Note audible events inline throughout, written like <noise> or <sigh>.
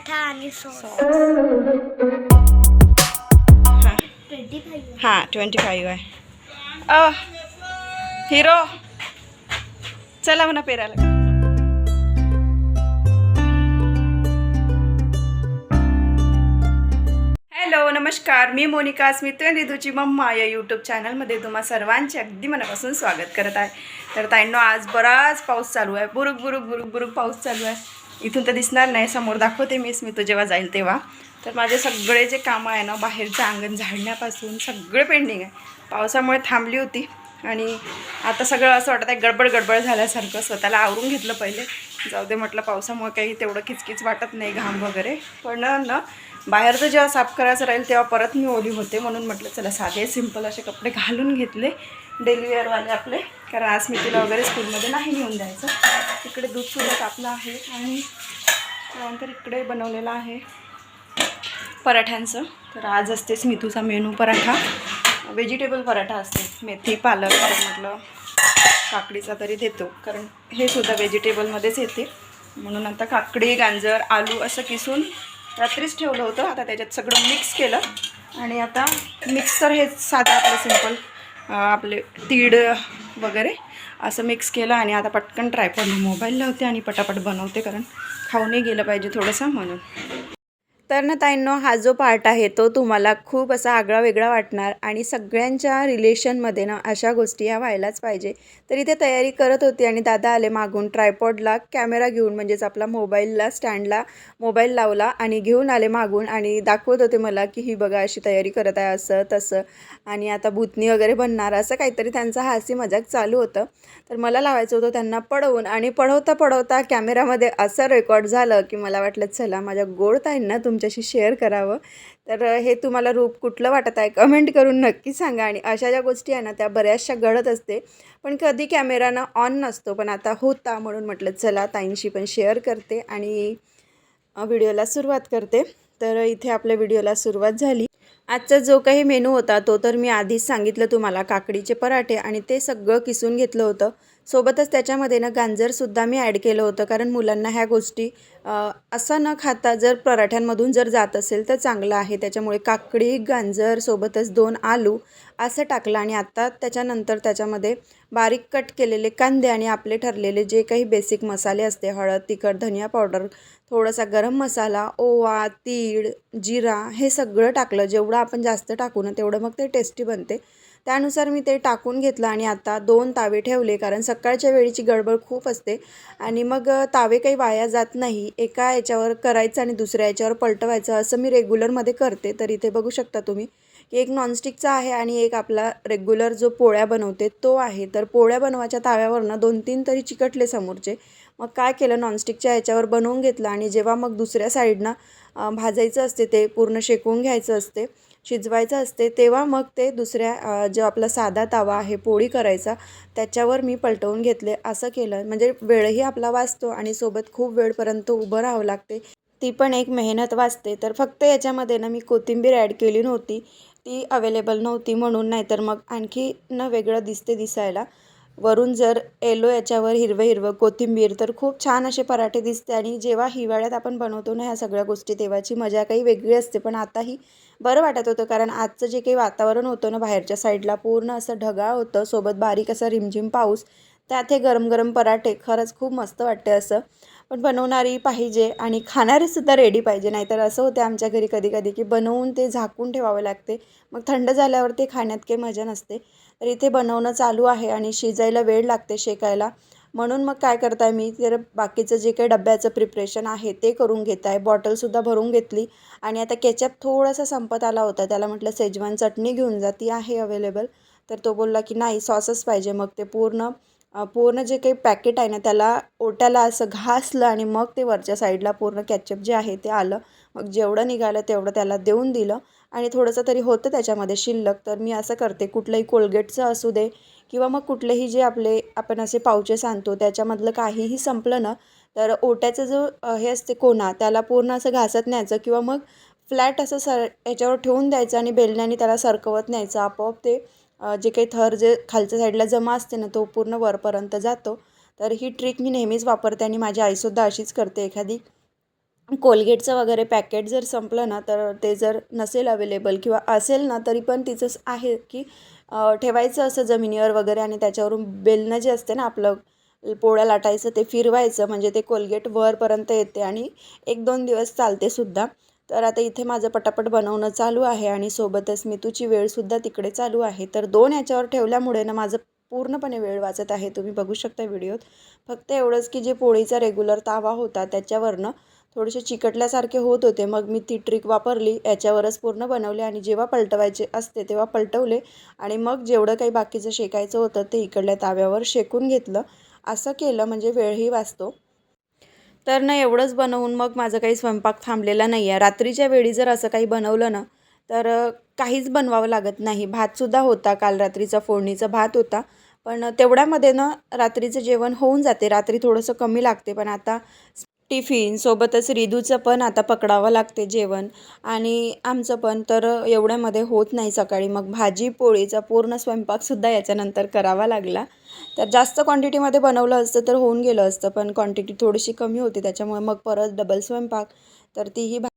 पराठा आणि सॉस. हां twenty five आहे. अ हिरो चला म्हणा पेरायला. हॅलो नमस्कार. मी मोनिका स्मित रिदूची मम्मा या यूट्यूब चॅनलमध्ये तुम्हा सर्वांचे अगदी मनापासून स्वागत करत आहे. तर ताईंनो आज बराच पाऊस चालू आहे. बुरुक बुरुक बुरुक बुरुक पाऊस चालू आहे. इथून तर दिसणार नाही समोर दाखवते मी तो जेव्हा जाईल तेव्हा. तर माझे सगळे जे कामं आहे ना बाहेरचं अंगण झाडण्यापासून सगळे पेंडिंग आहे. पावसामुळे थांबली होती आणि आता सगळं असं वाटत आहे गडबड गडबड झाल्यासारखं. स्वतःला आवरून घेतलं पहिले. जाऊ दे म्हटलं पावसामुळे काही तेवढं किचकिच वाटत नाही घाम वगैरे. पण ना बाहेरचं जेव्हा साफ करायचं राहील तेव्हा परत मी ओली होते म्हणून म्हटलं चला साधे सिंपल असे कपडे घालून घेतले. डेली वेअरवाले आपले. कारण आज मी तिला वगैरे स्कूलमध्ये नाही नेऊन द्यायचं. इकडे दूध सुद्धा तापलं आहे आणि त्यानंतर इकडे बनवलेलं आहे पराठ्यांचं. तर आज असते स्मितूचा मेनू पराठा. व्हेजिटेबल पराठा असते. मेथी पालक म्हटलं काकडीचा तरी देतो. कारण हे सुद्धा व्हेजिटेबलमध्येच येते. म्हणून आता काकडी गाजर आलू असं किसून रात्रीच ठेवलं होतं. आता त्याच्यात सगळं मिक्स केलं. आणि आता मिक्सर हेच हे साधं आपलं सिंपल आपले तीड वगैरे असं मिक्स केलं आणि आता पटकन ट्रायपॉड मोबाईल लावते आणि पटापट बनवते कारण खाऊनही गेलं पाहिजे थोडंसं म्हणून. तर ना ताईंनो हा जो पार्ट आहे तो तुम्हाला खूप असा आगळा वेगळा वाटणार आणि सगळ्यांच्या रिलेशनमध्ये ना अशा गोष्टी ह्या व्हायलाच पाहिजे. तर इथे तयारी करत होती आणि दादा आले मागून ट्रायपॉडला कॅमेरा घेऊन म्हणजेच आपला मोबाईलला स्टँडला मोबाईल लावला आणि घेऊन आले मागून आणि दाखवत होते मला की ही बघा अशी तयारी करत आहे असं तसं आणि आता भूतनी वगैरे बनणार असं काहीतरी त्यांचा हासी मजाक चालू होतं. तर मला लावायचं होतं त्यांना पडवून आणि पडवता पडवता कॅमेरामध्ये असं रेकॉर्ड झालं की मला वाटलं चला माझ्या गोड ताईंना तुमच्याशी शेअर करावं. तर हे तुम्हाला रूप कुठलं वाटत आहे कमेंट करून नक्की सांगा आणि अशा ज्या गोष्टी आहे ना त्या बऱ्याचशा घडत असते. पण कधी कॅमेरा ना ऑन नसतो पण आता होता म्हणून म्हटलं चला ताईंशी पण शेअर करते आणि व्हिडिओला सुरुवात करते. तर इथे आपल्या व्हिडिओला सुरुवात झाली. आजचा जो काही मेनू होता तो तर मी आधीच सांगितलं तुम्हाला काकडीचे पराठे आणि ते सगळं किसून घेतलं होतं. सोबतच त्याच्यामध्ये ना गांजरसुद्धा मी ॲड केलं होतं. कारण मुलांना ह्या गोष्टी असं न खाता जर पराठ्यांमधून जर जात असेल तर चांगलं आहे. त्याच्यामुळे काकडी गांजर सोबतच दोन आलू असं टाकलं आणि आता त्याच्यानंतर त्याच्यामध्ये बारीक कट केलेले कांदे आणि आपले ठरलेले जे काही बेसिक मसाले असते हळद तिखट धनिया पावडर थोडासा गरम मसाला ओवा तीळ जिरा हे सगळं टाकलं. जेवढं आपण जास्त टाकू ना तेवढं मग ते टेस्टी बनते. त्यानुसार मी ते टाकून घेतलं आणि आता दोन तावे ठेवले कारण सकाळच्या वेळीची गडबड खूप असते आणि मग तावे काही वाया जात नाही. एका याच्यावर करायचं आणि दुसऱ्या याच्यावर पलटवायचं असं मी रेग्युलरमध्ये करते. तर इथे बघू शकता तुम्ही की एक नॉनस्टिकचा आहे आणि एक आपला रेग्युलर जो पोळ्या बनवते तो आहे. तर पोळ्या बनवायच्या ताव्यावरनं दोन तीन तरी चिकटले समोरचे. मग काय केलं नॉनस्टिकच्या याच्यावर बनवून घेतलं आणि जेव्हा मग दुसऱ्या साईडनं भाजायचं असते ते पूर्ण शेकवून घ्यायचं असते शिजवायचं असते तेव्हा मग ते दुसऱ्या जो आपला साधा तवा आहे पोळी करायचा त्याच्यावर मी पलटवून घेतले. असं केलं. म्हणजे वेळही आपला वाचतो आणि सोबत खूप वेळपर्यंत उभं राहावं लागते. ती पण एक मेहनत वाचते. तर फक्त याच्यामध्ये ना मी कोथिंबीर ॲड केली नव्हती. ती अवेलेबल नव्हती म्हणून नाहीतर मग आणखी न वेगळं दिसते दिसायला. वरून जर येलो याच्यावर हिरवं हिरवं कोथिंबीर तर खूप छान असे पराठे दिसते आणि जेव्हा हिवाळ्यात आपण बनवतो ना ह्या सगळ्या गोष्टी तेव्हाची मजा काही वेगळी असते. पण आताही बरं वाटत होतं कारण आजचं जे काही वातावरण होतं ना बाहेरच्या साईडला पूर्ण असं ढगाळ होतं सोबत बारीक असा रिमझिम पाऊस त्यात हे गरम गरम पराठे खरंच खूप मस्त वाटते असं. पण बनवणारी पाहिजे आणि खाणारीसुद्धा रेडी पाहिजे. नाहीतर असं होतं आमच्या घरी कधी कधी की बनवून ते झाकून ठेवावं लागते. मग थंड झाल्यावर ते खाण्यात काही मजा नसते. तर इथे बनवणं चालू आहे आणि शिजायला वेळ लागते शेकायला. म्हणून मग काय करताय मी तर बाकीचं जे काही डब्याचं प्रिपरेशन आहे ते करून घेत आहे बॉटलसुद्धा भरून घेतली आणि आता केचप थोडासा संपत आला होता. त्याला म्हटलं सेजवान चटणी घेऊन जा ती आहे अवेलेबल तर तो बोलला की नाही सॉसच पाहिजे. मग ते पूर्ण पूर्ण जे काही पॅकेट आहे ना त्याला ओट्याला असं घासलं आणि मग ते वरच्या साईडला पूर्ण कॅचअप जे आहे ते आलं. मग जेवढं निघालं तेवढं त्याला देऊन दिलं. आणि थोडंसं तरी होतं त्याच्यामध्ये शिल्लक. तर मी असं करते कुठलंही कोलगेटचं असू दे किंवा मग कुठलेही जे आपले आपण असे पावचेस आणतो त्याच्यामधलं काहीही संपलं ना तर ओट्याचं जो हे असते कोणा त्याला पूर्ण असं घासत न्यायचं किंवा मग फ्लॅट असं सर याच्यावर ठेवून द्यायचं आणि बेलण्याने त्याला सरकवत न्यायचं. आपोआप ते जे काही थर जे खालच्या साईडला जमा असते ना तो पूर्ण वरपर्यंत जातो. तर ही ट्रिक मी नेहमीच वापरते आणि माझी आईसुद्धा अशीच करते. एखादी कोलगेटचं वगैरे पॅकेट जर संपलं ना तर ते जर नसेल अवेलेबल किंवा असेल ना तरी पण तिचं आहे की ठेवायचं असं जमिनीवर वगैरे आणि त्याच्यावरून बेलणं जे असते ना आपलं पोळ्या लाटायचं ते फिरवायचं. म्हणजे ते कोलगेट वरपर्यंत येते आणि एक दोन दिवस चालते सुद्धा. तर आता इथे माझं पटापट बनवणं चालू आहे आणि सोबतच मितूची वेळसुद्धा तिकडे चालू आहे. तर दोन याच्यावर ठेवल्यामुळे ना माझं पूर्णपणे वेळ वाचत आहे. तुम्ही बघू शकता व्हिडिओत. फक्त एवढंच की जे पोळीचा रेग्युलर तावा होता त्याच्यावरनं थोडेसे चिकटल्यासारखे होत होते. मग मी ती ट्रिक वापरली याच्यावरच पूर्ण बनवले आणि जेव्हा पलटवायचे असते तेव्हा पलटवले आणि मग जेवढं काही बाकीचं शेकायचं होतं ते इकडल्या ताव्यावर शेकून घेतलं. असं केलं म्हणजे वेळही वाचतो. तर ना एवढंच बनवून मग माझं काही स्वयंपाक थांबलेला नाही आहे रात्रीच्या वेळी जर असं काही बनवलं ना तर काहीच बनवावं लागत नाही. भातसुद्धा होता काल रात्रीचा फोडणीचा भात होता. पण तेवढ्यामध्ये ना रात्रीचं जेवण होऊन जाते. रात्री थोडंसं कमी लागते. पण आता टिफिन सोबतच रिदूचं पण आता पकडावं लागते जेवण. आणि आमचं पण तर एवढ्यामध्ये होत नाही सकाळी. मग भाजी पोळीचा पूर्ण स्वयंपाकसुद्धा याच्यानंतर करावा लागला. तर जास्त क्वांटिटीमध्ये बनवलं असतं तर होऊन गेलं असतं पण क्वांटिटी थोडीशी कमी होती त्याच्यामुळे मग परत डबल स्वयंपाक तर तीही भा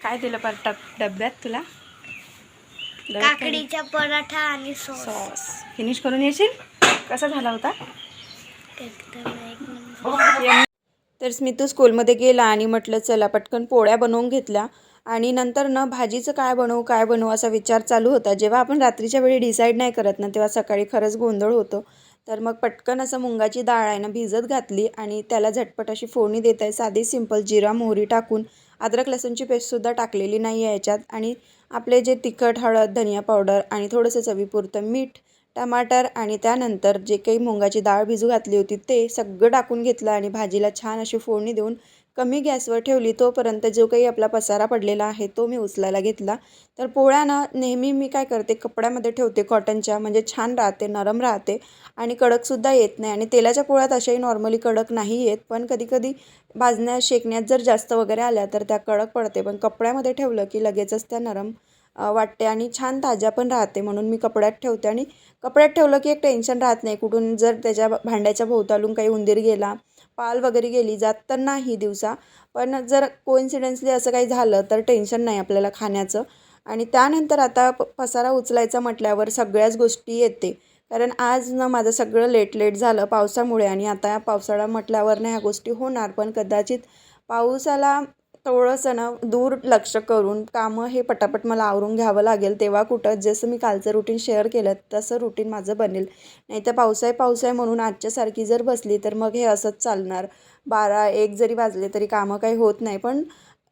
काय दिलं पर डब्यात तुला? काकडीचा पराठा आणि सॉस सॉस फिनिश करून येशील? कसा झाला होता? एकदम नंबर. <laughs> तर स्मितू स्कूलमध्ये गेला आणि म्हटलं चला पटकन पोळ्या बनवून घेतल्या. आणि नंतर ना भाजीचं काय बनवू काय बनवू? असा विचार चालू होता. जेव्हा आपण रात्रीच्या वेळी डिसाईड नाही करत ना तेव्हा सकाळी खरंच गोंधळ होतो. तर मग पटकन असं मुंगाची डाळ आहे ना भिजत घातली आणि त्याला झटपट अशी फोडणी देत आहे. साधी सिंपल जिरा मोहरी टाकून अद्रक लसूणची पेस्टसुद्धा टाकलेली नाही आहे याच्यात. आणि आपले जे तिखट हळद धनिया पावडर आणि थोडंसं चवीपुरतं मीठ टमाटर आणि त्यानंतर जे काही मुंगाची डाळ भिजू घातली होती ते सगळं टाकून घेतलं आणि भाजीला छान अशी फोडणी देऊन कमी गॅसवर ठेवली तोपर्यंत जो काही आपला पसारा पडलेला आहे तो मी उचलायला घेतला. तर पोळ्या ना नेहमी मी काय करते कपड्यामध्ये ठेवते कॉटनच्या म्हणजे छान राहते नरम राहते आणि कडकसुद्धा येत नाही. आणि तेलाच्या पोळ्यात अशाही नॉर्मली कडक नाही येत पण कधीकधी भाजण्यात शेकण्यात जर जास्त वगैरे आल्या तर त्या कडक पडते. पण कपड्यामध्ये ठेवलं की लगेचच त्या नरम वाटते आणि छान ताज्या पण राहते. म्हणून मी कपड्यात ठेवते. आणि कपड्यात ठेवलं की एक टेन्शन राहत नाही. कुठून जर त्याच्या भांड्याच्या भोवतालून काही उंदीर गेला पाल वगैरे गेली जात तर नाही दिवसा. पण जर कोइन्सिडेन्सली असं काही झालं तर टेन्शन नाही आपल्याला खाण्याचं. आणि त्यानंतर आता प पसारा उचलायचा म्हटल्यावर सगळ्याच गोष्टी येते. कारण आज ना माझं सगळं लेट लेट झालं पावसामुळे आणि आता पावसाळा म्हटल्यावर ना ह्या गोष्टी होणार. पण कदाचित पावसाला थोडंसं ना दूर लक्ष करून कामं हे पटापट मला आवरून घ्यावं लागेल. तेव्हा कुठं जसं मी कालचं रुटीन शेअर केलं तसं रुटीन माझं बनेल. नाही तर पावसाय पावसाय म्हणून आजच्यासारखी जर बसली तर मग हे असंच चालणार. बारा एक जरी वाजले तरी कामं काही होत नाही. पण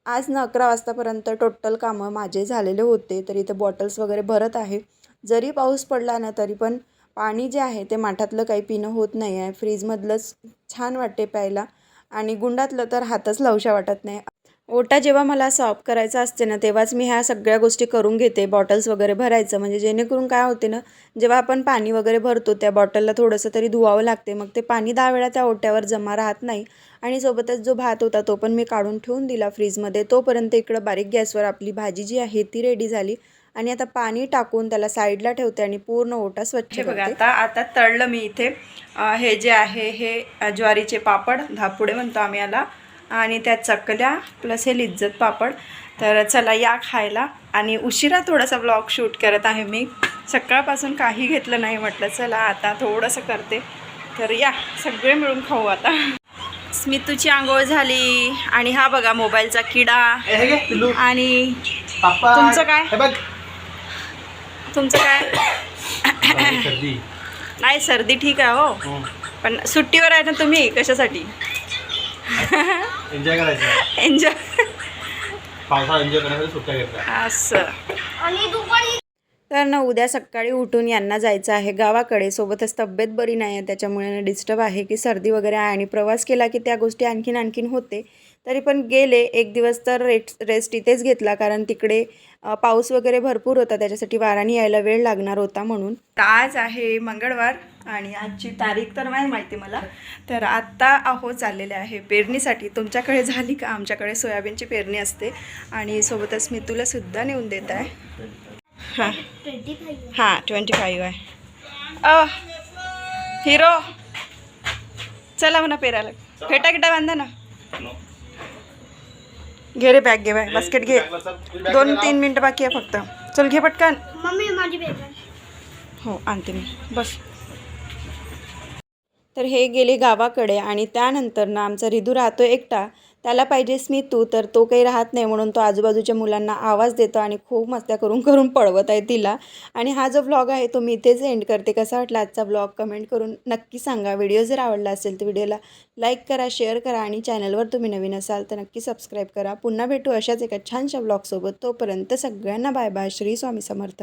आज ना अकरा वाजतापर्यंत टोटल कामं माझे झालेले होते. तर इथं बॉटल्स वगैरे भरत आहे. जरी पाऊस पडला ना तरी पण पाणी जे आहे ते माठातलं काही पिणं होत नाही आहे. फ्रीजमधलंच छान वाटते प्यायला. आणि गुंडातलं तर हातच लावशा वाटत नाही. ओटा जेव्हा मला सॉप करायचा असते ना तेव्हाच मी ह्या सगळ्या गोष्टी करून घेते बॉटल्स वगैरे भरायचं. म्हणजे जेणेकरून काय होते ना जेव्हा आपण पाणी वगैरे भरतो त्या बॉटलला थोडंसं तरी धुवावं लागते. मग ते पाणी दहा वेळा त्या ओट्यावर जमा राहत नाही. आणि सोबतच जो भात होता तो पण मी काढून ठेवून दिला फ्रीजमध्ये तोपर्यंत इकडं बारीक गॅसवर आपली भाजी जी आहे ती रेडी झाली. आणि आता पाणी टाकून त्याला साईडला ठेवते आणि पूर्ण ओटा स्वच्छ बघा आता आता तळलं मी इथे. हे जे आहे हे ज्वारीचे पापड धापुडे म्हणतो आम्ही याला. आणि त्या चकल्या प्लस हे लिज्जत पापड. तर चला या खायला. आणि उशिरा थोडासा ब्लॉग शूट करत आहे मी. सकाळपासून काही घेतलं नाही म्हटलं. चला आता थोडंसं करते. तर या सगळे मिळून खाऊ आता. स्मितूची आंघोळ झाली. आणि हा बघा मोबाईलचा किडा. आणि पापा तुमचं काय? हे बघ. तुमचं काय? सर्दी. नाही सर्दी ठीक आहे हो. हं. पण सुट्टीवर आहे ना तुम्ही? कशासाठी? एन्जॉय करायचं. एन्जॉय पावसाळा एन्जॉय करण्यासाठी सुट्ट्या घेतल्या. असं. आणि दुपारी तर ना उद्या सकाळी उठून यांना जायचं आहे गावाकडे. सोबतच तब्येत बरी नाही आहे त्याच्यामुळे डिस्टर्ब आहे की सर्दी वगैरे आहे. आणि प्रवास केला की त्या गोष्टी आणखीन आणखीन होते. तरी पण गेले एक दिवस तर रेस्ट रेस्ट इथेच घेतला. कारण तिकडे पाऊस वगैरे भरपूर होता. त्याच्यासाठी वाराने यायला वेळ लागणार होता म्हणून. आज आहे मंगळवार आणि आजची तारीख तर नाही माहिती मला. तर आत्ता आहो चाललेले आहे पेरणीसाठी. तुमच्याकडे झाली का? आमच्याकडे सोयाबीनची पेरणी असते. आणि सोबतच मी तुला सुद्धा नेऊन देत आहे. हां. ट्वेंटी फाईव्ह हां ट्वेंटी फाईव्ह आहे. A hero! चला म्हणा पेरायला. फेटा किटा बांधा ना. घे रे बॅग घे बाय बास्केट घे. दोन तीन मिनटं बाकी आहे फक्त. चल घे पटकन. मम्मी माझी हो आणते मी. बस. तर हे गेले गावाकडे आणि त्यानंतर ना आमचा रिदू राहतो एकटा. त्याला पाहिजेस मी तू. तर तो काही राहत नाही म्हणून तो आजूबाजूच्या मुलांना आवाज देतो आणि खूप मस्त्या करून <laughs> करून पळवत आहे तिला. आणि हा जो व्लॉग आहे तो मी इथेच एंड करते. कसा वाटला आजचा व्लॉग कमेंट करून नक्की सांगा. व्हिडिओ जर आवडला असेल तर व्हिडिओला लाईक करा शेअर करा आणि चॅनलवर तुम्ही नवीन असाल तर नक्की सबस्क्राईब करा. पुन्हा भेटू अशाच एका छानशा ब्लॉगसोबत तोपर्यंत सगळ्यांना बाय बाय श्री स्वामी समर्थ.